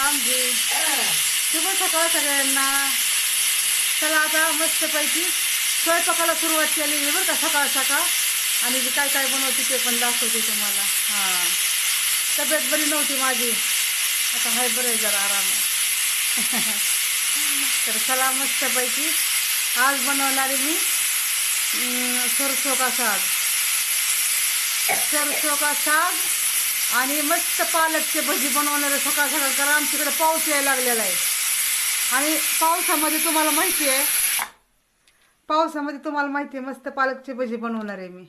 रामजी। शुभ सकाळ सगळ्यांना चला आता मस्तपैकी स्वयंपाकाला सुरुवात केली आहे बरं का सकाळ सकाळ. आणि जी काय काय बनवते ते पण दाखवते तुम्हाला. हां. तब्येत बरी नव्हती माझी. आता हाय बरं आहे जरा आराम. तर चला मस्तपैकी आज बनवणार मी सरसो का साग. सरसो का साग आणि मस्त पालकचे भजी बनवणारे सकाळ सकाळ कारण आमच्याकडे पाऊस यायला लागलेला आहे. आणि पावसामध्ये तुम्हाला माहिती आहे पावसामध्ये तुम्हाला माहिती आहे मस्त पालकची भजी बनवणार आहे मी.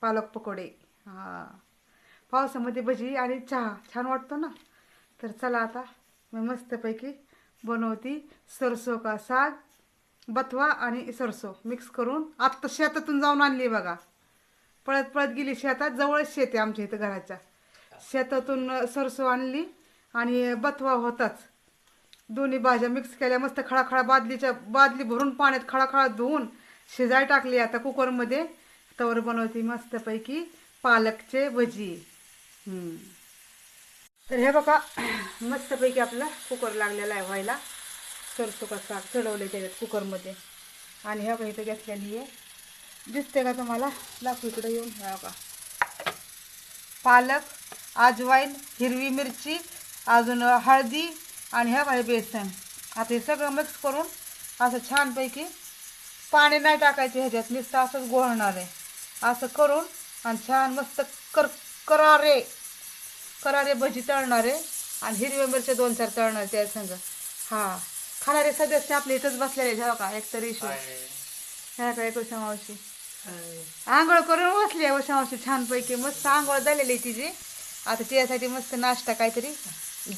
पालक पकोडे. हां. पावसामध्ये भजी आणि चहा. छान वाटतो ना? तर चला आता मी मस्तपैकी बनवती सरसो का साग बथवा आणि सरसो मिक्स करून. आत्ता शेतातून जाऊन आणली बघा. पळत पळत गेली शेतात जवळच शेत आहे आमच्या इथं घराच्या. शेतातून सरसो आणली आणि बथवा होताच. दोन्ही भाज्या मिक्स केल्या मस्त खळाखळा बादलीच्या बादली भरून पाण्यात खळाखळा धुवून शिजाय टाकली आता कुकरमध्ये. तवर बनवते मस्तपैकी पालकचे भजी. तर हे बघा मस्तपैकी आपला कुकर लागलेला आहे व्हायला. सरसो कसा चढवले त्याच्यात कुकरमध्ये. आणि ह्या बघा इथं घेतलेली आहे. दिसते का तुम्हाला? दाखवू येऊन ह्या बघा. पालक अजवाईन हिरवी मिरची अजून हळदी आणि ह्या बाई बेसन. आता हे सगळं मिक्स करून असं छानपैकी पाणी नाही टाकायचं ह्याच्यात नुसतं असंच गोळणार आहे. असं करून आणि छान मस्त कर करारे करारे भजी तळणारे आणि हिरव्या मिरच्या दोन चार तळणारे त्या संग. हा खाणारे सदस्य आपले इथंच बसलेले ह्या का? एक तरी ह्या. का एक उषा मावशी? आंघोळ करून बसली आहे उषा मावशी छानपैकी. मस्त आंघोळ झालेली आहे तिची. आता त्यासाठी मस्त नाश्ता काहीतरी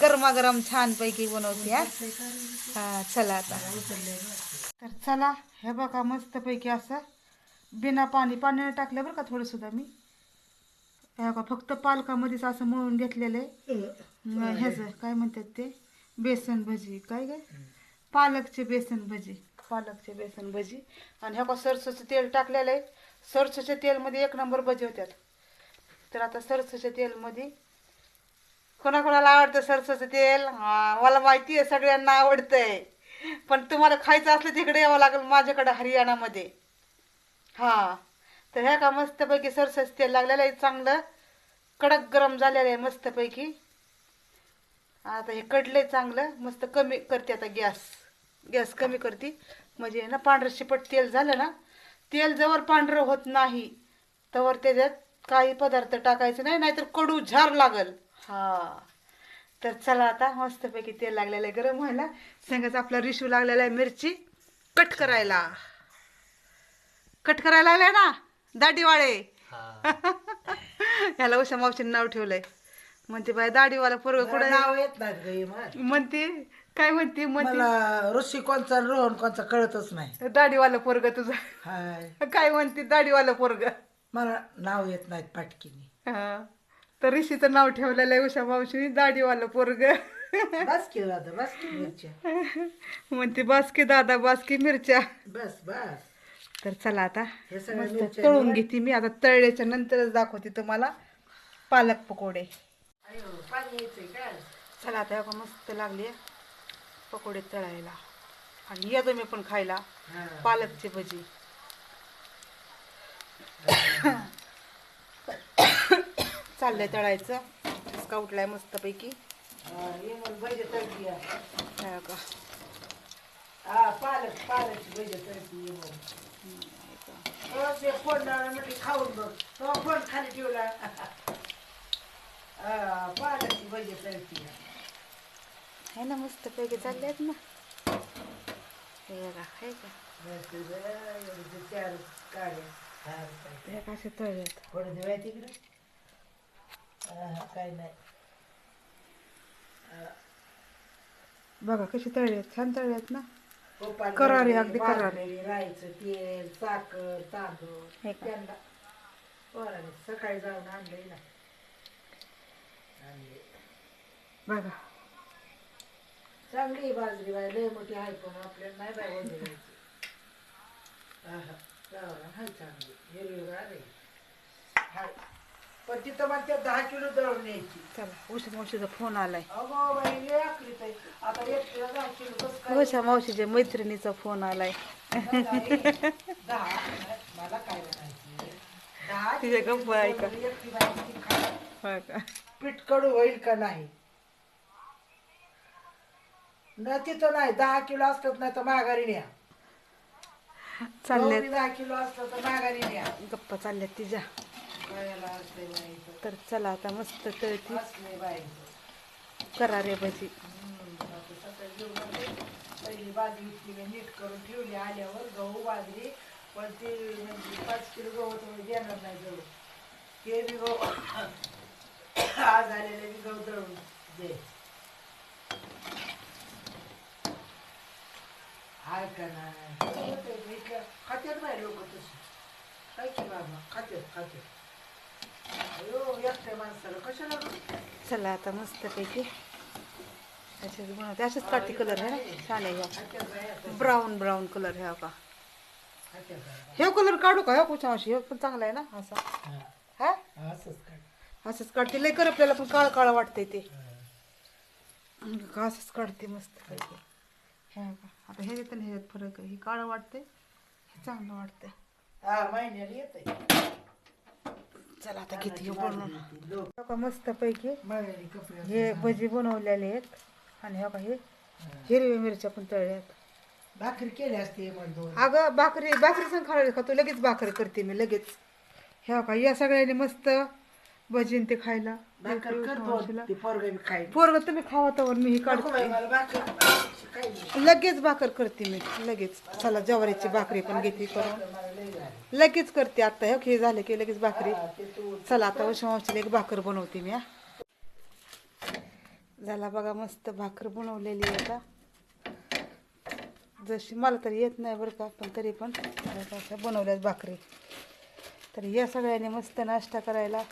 गरमागरम छानपैकी बनवते हा. चला आता. तर चला हे बघा मस्तपैकी असं बिना पाणी पाण्याने टाकलं बरं का थोडं सुद्धा मी. हे बघा फक्त पालकामध्येच असं मळून घेतलेलं आहे. ह्याचं काय म्हणतात ते? बेसन भजी काय काय पालकचे बेसन भजी पालकचे बेसन भजी. आणि ह्या का सरसोचं तेल टाकलेलं आहे. सरसोच्या तेलमध्ये एक नंबर भजी होत्यात. तर आता सरसोच्या तेलमध्ये कोणाकोणाला आवडतं सरसोचं तेल? हा, मला माहिती आहे सगळ्यांना आवडतंय. पण तुम्हाला खायचं असलं तिकडे यावं लागेल माझ्याकडं हरियाणामध्ये. हा तर ह्या का मस्तपैकी सरसोचं तेल लागलेलं आहे चांगलं. कडक गरम झालेलं आहे मस्तपैकी. आता हे कडलंय चांगलं मस्त कमी करते आता गॅस. गॅस कमी करते. म्हणजे ना पांढरं शिपट तेल झालं ना तेल जवळ पांढरं होत नाही. तवर त्याच्यात काही पदार्थ टाकायचे नाही नाहीतर कडू झार लागल. हा. तर चला आता मस्तपैकी तेल लागलेलं आहे गरम व्हायला. संगच आपला रिशू लागलेला आहे मिरची. कट करायला. कट करायला लागलाय ना दाढीवाळे. ह्याला उषा मावशीने नाव ठेवलंय. म्हणते बाय दाढीवाला पोरग कुठे नाव येत इमान. म्हणते काय म्हणते म्हणते? मला ऋषी कोणचा रोहन कोणचा कळतच नाही. दाढीवाला पोरग तुझं. काय म्हणते दाढीवाला पोरग? मला नाव येत नाहीत पाटकीने. हा. तर ऋषीचं नाव ठेवलेलं आहे उषा मावशीने दाढीवाला पोरग. बस की दादा बस की मिरच्या. म्हणते बासकी दादा बासकी मिरच्या. बस बस. तर चला आता हे मस्त मिरच्या तळून घेते मी. आता तळल्याच्या नंतरच दाखवते तुम्हाला पालक पकोडे. चला आता बघा मस्त लागले पकोडे तळायला. आणि या तुम्ही पण खायला पालकची भजी. चाललंय तळायचं इसका उठलाय मस्तपैकी हे बघा. हा पालक पालकची भजी तळती ये मग. हो, ते फोडणारा म्हणजे खाऊन बघ तो फोन खाली ठेवला हा, पालकची भजी तळती आहे ना मस्तपैकी चालले आहेत ना हे बघा हे का चार काढे हा, काय. हे का असे तळलेत थोडं देऊया तिकडे हा, काय नाही बघा कशी तळलेत छान तळलेत ना? गोपाल करारी, अगदी करारी. तेल साखर तांदूळ हे? त्यांना. पोरांनी सकाळी जाऊन आणलंय ना. आणले. बघा. चांगली बाजरी बाय लय मोठी आहे पण आपल्याला नाही बाय वजन हाय चांगली हिरवीगार आहे हाय पण तिथं म्हणते दहा किलो दळून यायची चला उषा मावशीचा फोन आलाय अगो बाई लय आता एकटीला दहा किलो काय उषा मावशीच्या मैत्रिणीचा फोन आलाय दहा मला काय म्हणायची दहा तिच्या गप्पा ऐका. एकटी बाई किती खाणार? होय का पीठ कडू होईल का नाही न तिथं नाही दहा किलो असतात नाही तर माघारी न्या चालल्यात गहू दहा किलो असलं तर माघारी गप्पा चालल्यात तिच्या कळायला असलंय बाईचं. तर. चला आता मस्त तळती. असलंय बाईचं. करा रे भजी. हम्म, आता सकाळी जेवण झालं. पहिली बाजरी इतकी नीट करून ठेवली आल्यावर गहू बाजरी पण ते म्हणजे पाच किलो गहू तुम्ही देणार नाही जवळ ते बी गहू आज आलेले बी गहू दळून दे. हाय का नाही? खात्यात नाही लोक काय की बाबा खात्यात खात्यात. अयो एकट्या माणसाला कशाला गं? चला आता मस्त पैकी असेच बनवते असेच काढते कलर आहे ना? छान आहे ब्राऊन ब्राऊन कलर ह्या का. हे कलर काढू का? ह्या कुठच्या मावशी हे पण चांगला आहे ना? असा. हा, हा? असंच काढते. लय कर आपल्याला पण काळ काळ वाटतंय ते. का असंच काढते मस्त पैकी ह्या का आता हे आणि ह्याच्यात फरक आहे हे काळं वाटते हे चांगलं वाटतंय हा चला आता किती हे बनवून हो का मस्त पैकी हे भजी बनवलेले आहेत. आणि हो का हे हिरवी मिरच्या पण तळल्यात भाकरी केली असते अगं भाकरी भाकरी संग खायला खातो लगेच भाकरी करते मी लगेच. ह्या का या सगळ्यांनी मस्त भजीन ते खायला. ते पोरगं तुम्ही खावा तर मी ही काढते. लगेच भाकर करते मी. लगेच. चला ज्वारीची भाकरी पण घेते करून. लगेच करते आता. हे हे झालं की लगेच भाकरी. चला आता उष्मावशीला एक भाकर बनवते मी हा. झाला बघा मस्त भाकर बनवलेली आहे आता. जशी मला तरी येत नाही बरं का पण तरी पण. अशा बनवल्यात भाकरी. तर या सगळ्यांनी मस्त नाश्ता करायला.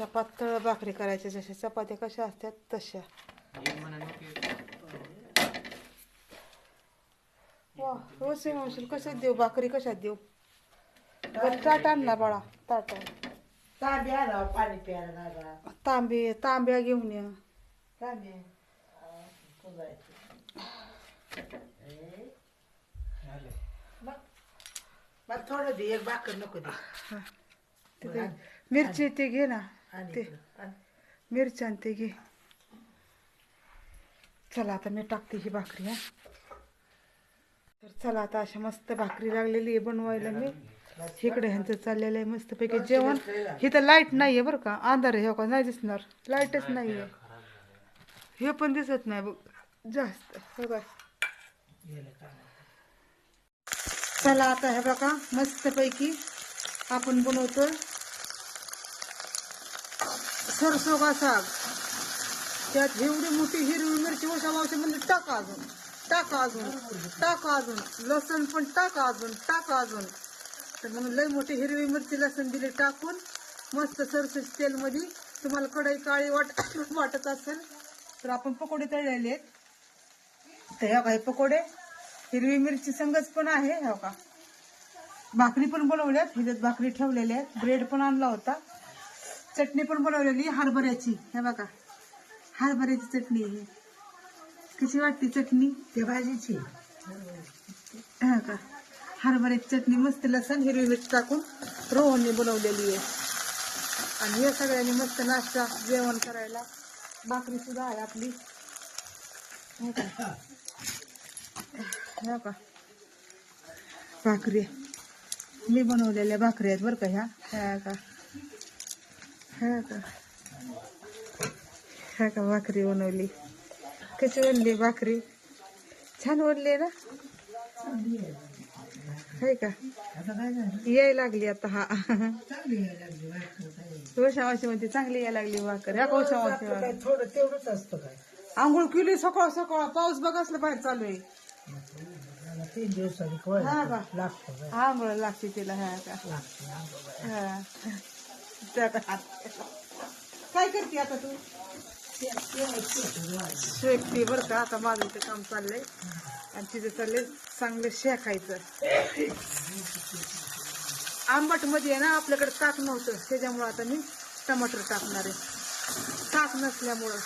अशा पातळ भाकरी करायच्या जशा चपात्या कशा असतात तशा. वा रोसे मावशील कशात देऊ? भाकरी कशात देऊ? ताट आण ना बाळा ताट. तांबे आला पाणी प्यायला तांबे तांब्या घेऊन या. तांबे. हा, थोडं दे एक भाकर नको दे. मिरची ते घे ना. ते. इकडं, आणि. मिरची आणि ते घे. चला आता मी टाकते ही भाकरी हा. तर चला आता अशा मस्त भाकरी लागलेली आहे बनवायला मी. इकडे ह्यांचं चाललेलं आहे मस्त पैकी जेवण. इथं लाइट नाही आहे बरं का. अंधार आहे हो का? नाही दिसणार. लाईटच नाही आहे हे पण दिसत नाही बघ. जास्त. हो? चला आता हे बघा मस्त पैकी आपण बनवतो सरसोगा साग त्यात एवढी मोठी हिरवी मिरची ओशा मावशी म्हणजे टाका अजून टाका अजून टाका अजून. लसण पण टाका अजून टाका अजून. तर म्हणून लई मोठी हिरवी मिरची लसण दिली टाकून मस्त सरसोच तेलमध्ये. तुम्हाला कढई काळी वाट वाटत असेल तर आपण पकोडे तळलेले आहेत. तर ह्या काही पकोडे. हिरवी मिरची संगच पण आहे हो का भाकरी पण बनवल्यात. ह्याच्यात भाकरी ठेवलेल्या आहेत. ब्रेड पण आणला होता. चटणी पण बनवलेली हरभऱ्याची. हे बघा. हरभऱ्याची चटणी आहे. कशी वाटते चटणी? ते भाजीची. हा का हरभऱ्याची चटणी मस्त लसण हिरवी मिरची टाकून रोहनने बनवलेली आहे. आणि या सगळ्यांनी मस्त नाश्ता जेवण करायला. भाकरी सुद्धा आहे आपली. हो का का भाकरी. मी बनवलेल्या भाकरी आहेत बरं का ह्या. ह्या का हा का? ह्या का भाकरी बनवली? कशी बनली भाकरी? छान बनली ना? आहे का? याय यायला लागली आता हा. चांगली मध्ये चांगली यायला लागली भाकर. या कोशावाशी थोडं तेवढंच असतं काय आंघोळ केली सकाळ सकाळ. पाऊस बघ असलं बाहेर चालू आहे. तीन दिवसांनी हा लागतो आंघोळ लागते तिला हा का? हा. हात. काय करते आता तू? ते- ते- शेकते बरं का? आता माझं इथं काम चाललंय. आणि तिथे चालले चांगलं शेकायचं. आंबटमध्ये आहे ना आपल्याकडे ताक नव्हतं. त्याच्यामुळं आता मी टमाटर टाकणार आहे. ताक नसल्यामुळं.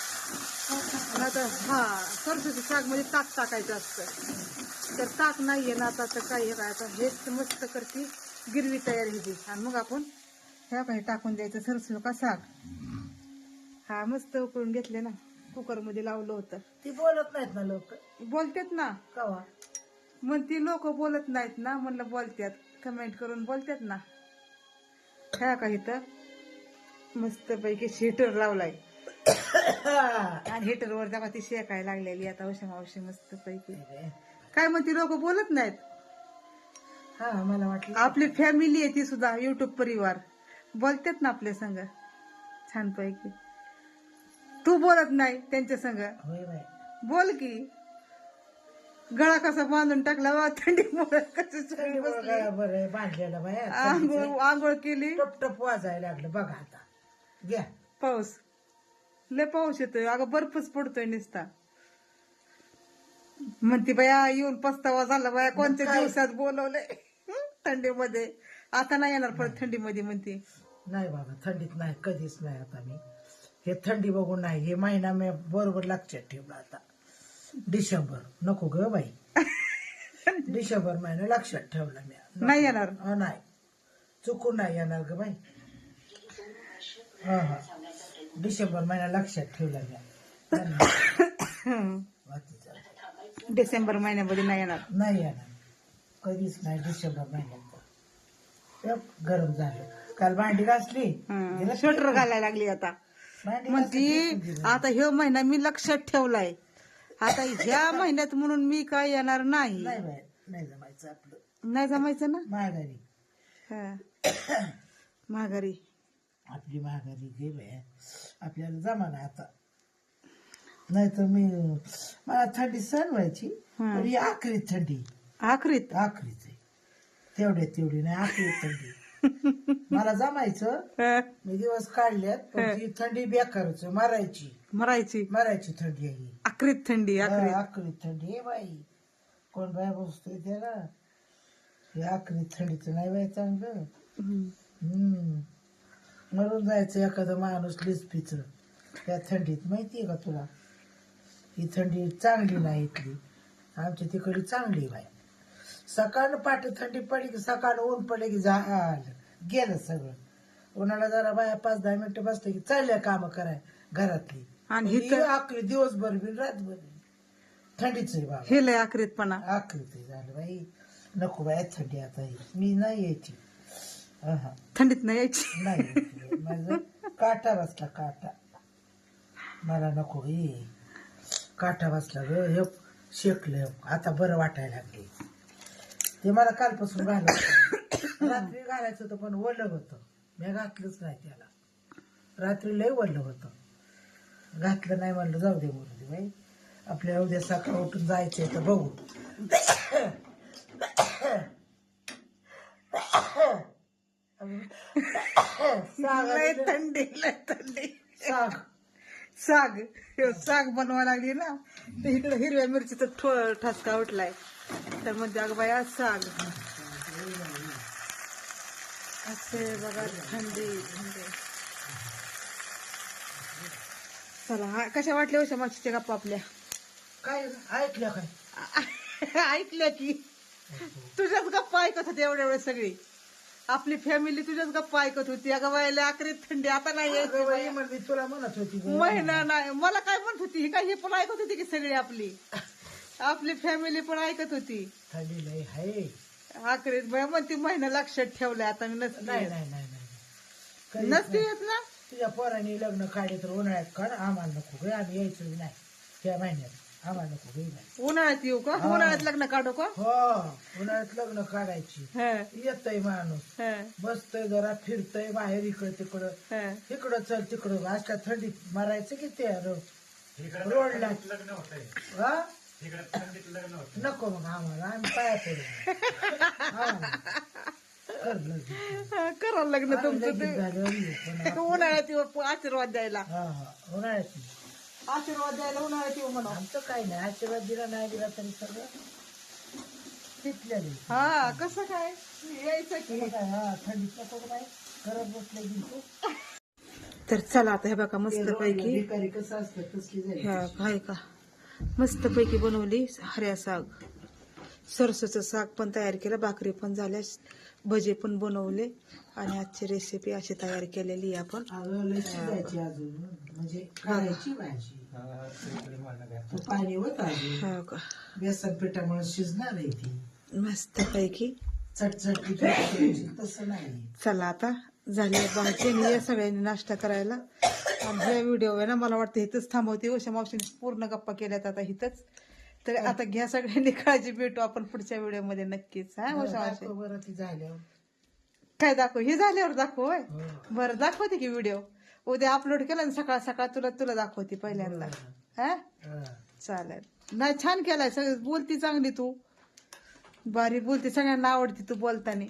आता हा सरस्वती सागमध्ये ताक टाकायचं असतं. तर ताक नाहीये ना आता तर काय हे काय आता हेच मस्त करते. गिरवी तयार होती आणि मग आपण ह्या काही टाकून द्यायचं सरसो का साग. हा मस्त उकळून घेतले ना कुकरमध्ये लावलं होतं. ती बोलत नाहीत ना लोक. बोलतेत ना. कवा? मग ती लोक बोलत नाहीत ना म्हणलं बोलत्यात. कमेंट करून बोलत्यात ना. ह्या का इथं मस्त पैकी हिटर लावलाय. आणि हिटर वर तेव्हा ती शेकायला लागलेली आता औषध मावशी मस्त पैकी काय म्हणते लोक बोलत नाहीत? हा मला वाटलं. आपली फॅमिली आहे ती सुद्धा युट्यूब परिवार. बोलतात ना आपल्या संग. छानपैकी. तू बोलत नाही त्यांच्या संग. बोल की. गळा कसा बांधून टाकला वा. बरं बांधलेलं बाया आंघोळ आंघोळ केली. टप टप वाजायला लागलं बघा आता. घ्या. पाऊस. लय पाऊस येतोय. अगं बर्फच पडतोय नुसता. म्हणते बाया येऊन पस्तावा झाला बाया कोणत्या? दिवसात बोलवलंय? हं? थंडीमध्ये. आता नाही येणार परत थंडीमध्ये म्हणते. नाही बाबा थंडीत नाही कधीच नाही आता मी. हे थंडी बघून नाही हे महिना मी बरोबर लक्षात ठेवला आता. डिसेंबर नको ग बाई. डिसेंबर महिना लक्षात ठेवला मी. नाही येणार. हा, नाही. चुकून नाही येणार ग बाई. हा हा. डिसेंबर महिना लक्षात ठेवला मी. हं. डिसेंबर महिन्यामध्ये नाही येणार. नाही येणार. कधीच नाही डिसेंबर महिन्यात. गरम झालं. काल भांडी घासली. दिलं स्वेटर घालायला लागली आता. भांडी म्हणती आता ह्यो महिना मी लक्षात ठेवलाय. आता ह्या महिन्यात म्हणून मी काय येणार नाही. नाही बाई नाही जमायचं आपलं. नाही जमायचं ना? हा. माघारी. आपली महागारी घे बाई. आपल्याला जमाना आता. नाही तर मी मला थंडी सहन व्हायची हं. पण ही आखरी थंडी. आखरीत? आखरीच आहे. तेवढ्या तेवढी नाही आखरी थंडी. मला जमायचं. मी दिवस काढल्यात पण ती थंडी बेकारच मरायची. मरायची. मरायची थंडी आहे आखरीत थंडी आखरीत आखरी थंडी आहे बाई. कोण बाय बसतोय त्याला? हे आखरी थंडीचं नाही बाई चांगलं. हम्म. हम्म मरून जायचं एखादा माणूस लिस्पीच. त्या थंडीत माहितीये का तुला? ही थंडी चांगली नाही इथली. आमच्या तिकडे चांगली बाई. सकाळ पाठ थंडी पडली की सकाळ ऊन पडले की झालं. गेलं सगळं. उन्हाळा जरा बाया पाच दहा मिनिटं बसले की चालल्या कामं कराय घरातली. आणि ही हिथं दिवसभर बी रातभर बी. थंडीच आहे बाबा. हे लय आखरीतपणा आखरी ते झालं बाई. नको बाई थंडी आता. ही मी नाही यायची. थंडीत नाही यायची. नाही यायची. माझं काटा बसला काटा. मला नको काटा बसला ग. हे शेकलं. आता बरं वाटायला लागले. ते मला कालपासून घालायचं रात्री घालायचं होतं पण ओलं होतं. मी घातलंच नाही त्याला. रात्री लय ओलं होतं. घातलं नाही म्हणलं जाऊ दे बोलू दे बाई. आपल्याला उद्या सकाळ उठून जायचंय तर बघू. थंडी थंडी. साग. साग साग बनवा लागली ना. तर इकडे हिरव्या मिरचीचा ठो ठसका उठलाय. तर म्हणते अगं बाया साग असे बघा थंडी चला हा, कशा वाटल्या उषा मागच्या गप्पा आपल्या? काय ऐकलं काय? ऐकल्या की. तुझ्याच गप्पा ऐकत होते एवढ्या वेळेस सगळी. आपली फॅमिली तुझ्याच गप्पा ऐकत होती. अगं बायला आखरीत थंडी. आता नाही. मग तुला म्हणत होती. महिना नाही. मला काय म्हणत होती? ही काय हे पण ऐकत होती की सगळी आपली? आपली फॅमिली पण ऐकत होती. थंडी लय हाय. आखरीत बाया म्हणती महिना लक्षात ठेवलाय आता मी नसते. नाही येत. नाही नाही नाही. कधीच नसते नाही. येत ना? तुझ्या पोरांनी लग्न काढले तर उन्हाळ्यात काढ आम्हाला नको गे आम्ही यायचं नाही. त्या महिन्यात. आम्हाला नको गे नाही उन्हाळ्यात येऊ का? हा. उन्हाळ्यात लग्न काढू का? हो उन्हाळ्यात लग्न काढायची. हं, येतय माणूस. हं, बसतय जरा फिरतय बाहेर इकडं तिकडं. हं. इकडं चल तिकडं. अशा थंडीत मारायचं की ते रो- रोडला. हा? नको मग आम्हाला आम्ही पाया पडू. कर लग्न. हं, तुमचं ते. उन्हाळ्यात येऊ आशीर्वाद द्यायला. हा हा उन्हाळ्यात आशीर्वाद द्यायला उन्हाळ्यात येऊ म्हणा. आमचं काही नाही आशीर्वाद दिला नाही दिला तरी सगळं तिथल्या हा कसं काय? यायचं की. तुला काय हा थंडीत नको का बाई घरात बसल्या गेली तर चला आता हे बघा मस्त पैकी. कसं असतं तसली झाली ह्या काय का? मस्त पैकी बनवली हऱ्या साग. सरसोचं साग पण तयार केलं भाकरी पण झाल्या भजे पण बनवले आणि आजची रेसिपी अशी तयार केलेली आहे आपण. म्हणजे करायची भाजी. तो पाणी होत अजून हो का? बेसन पिठामुळे शिजणार आहे ती. मस्त पैकी चटचट तसं नाही. चला आता झाली भाजी आणि या सगळ्यांनी नाश्ता करायला. आणि ह्या व्हिडिओ आहे ना मला वाटतं इथंच थांबवते उषा मावशीने पूर्ण गप्पा केल्यात आता इथंच. तर आता घ्या सगळ्यांनी काळजी भेटू. आपण पुढच्या व्हिडिओमध्ये नक्कीच हा मावशी दाखव बरं ती झाल्यावर. काय दाखव? हे झाल्यावर दाखव होय. हो. बरं दाखवते की व्हिडिओ उद्या अपलोड केला ना सकाळ सकाळ तुला तुला दाखवते पहिल्यांदा. हा? हा. चालेल. नाही छान केलाय. सगळं बोलती चांगली तू. बारी बोलती. सगळ्यांना आवडती तू बोलताना.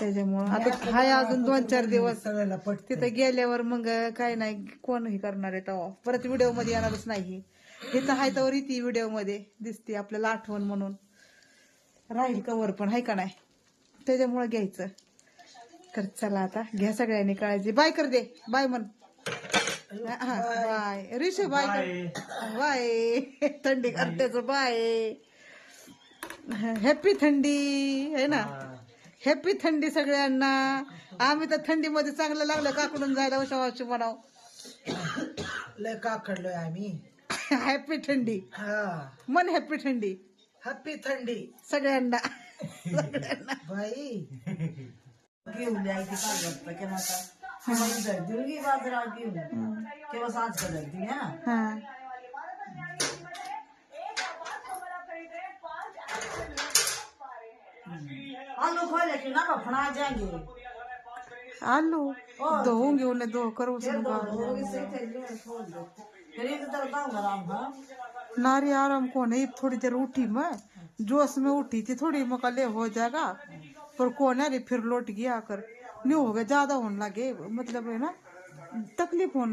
त्याच्यामुळं आता हाय अजून दोन चार दिवस. सगळ्याला पटते तिथं गेल्यावर मग काय नाही कोण हे करणार आहे तेव्हा. परत व्हिडिओमध्ये येणारच नाही. हे तर हाय तर ती व्हिडिओमध्ये दिसते आपल्याला आठवण म्हणून. राहील कवर पण हाय का नाही? त्याच्यामुळे घ्यायचं. तर चला आता घ्या सगळ्यांनी काळजी. बाय कर दे. बाय म्हण. हा बाय. ऋषी बाय कर. बाय. थंडी करतेच बाय. हॅपी थंडी आहे ना? हॅपी थंडी सगळ्यांना. आम्ही तर थंडीमध्ये चांगलं लागलं काकडून जायला उशा वाशी म्हणाव. लय काकडलोय आम्ही. हॅपी थंडी. हा. मन हॅपी थंडी. हॅपी थंडी. सगळ्यांना. बाई. घेऊन यायची केव्हा घेऊन केव्हा सांज हा. हा. आलू खोले की ना फणा जाएँगे। आलू? धुवून घेऊन दो। करू तरफ़ आराम हाँ नारी आराम कौन है? थोड़ी देर उठी मैं। जोश में उठी थी थोड़ी मकाले हो जाएगा। पर कौन है रे? फिर लौट गया आकर। नहीं हो गया ज़्यादा होने लगे। मतलब है ना तकलीफ़ होने